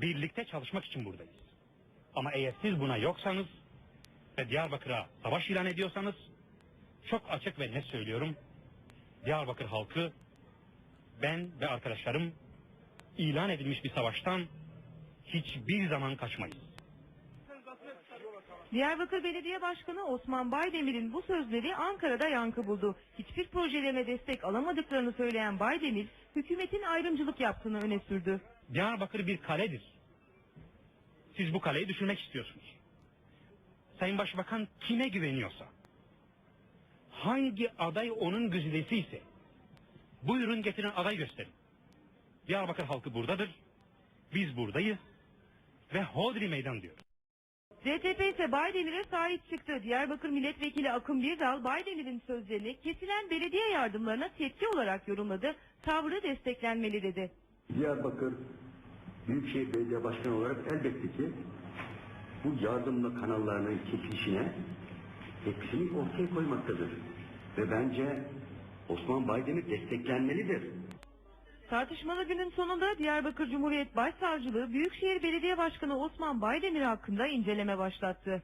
birlikte çalışmak için buradayız. Ama eğer siz buna yoksanız ve Diyarbakır'a savaş ilan ediyorsanız çok açık ve net söylüyorum. Diyarbakır halkı ben ve arkadaşlarım ilan edilmiş bir savaştan hiçbir zaman kaçmayız. Diyarbakır Belediye Başkanı Osman Baydemir'in bu sözleri Ankara'da yankı buldu. Hiçbir projelerine destek alamadıklarını söyleyen Baydemir, hükümetin ayrımcılık yaptığını öne sürdü. Diyarbakır bir kaledir. Siz bu kaleyi düşürmek istiyorsunuz. Sayın Başbakan kime güveniyorsa, hangi aday onun güzidesi ise, buyurun getirin aday gösterin. Diyarbakır halkı buradadır, biz buradayız ve Hodri meydan diyor. DTP ise Baydemir'e sahip çıktı. Diyarbakır Milletvekili Akın Birdal, Baydemir'in sözlerini kesilen belediye yardımlarına tepki olarak yorumladı. Tavrı desteklenmeli dedi. Diyarbakır Büyükşehir Belediye Başkanı olarak elbette ki bu yardımla kanallarının çekilişine tepkisini ortaya koymaktadır. Ve bence Osman Baydemir desteklenmelidir. Tartışmalı günün sonunda Diyarbakır Cumhuriyet Başsavcılığı Büyükşehir Belediye Başkanı Osman Baydemir hakkında inceleme başlattı.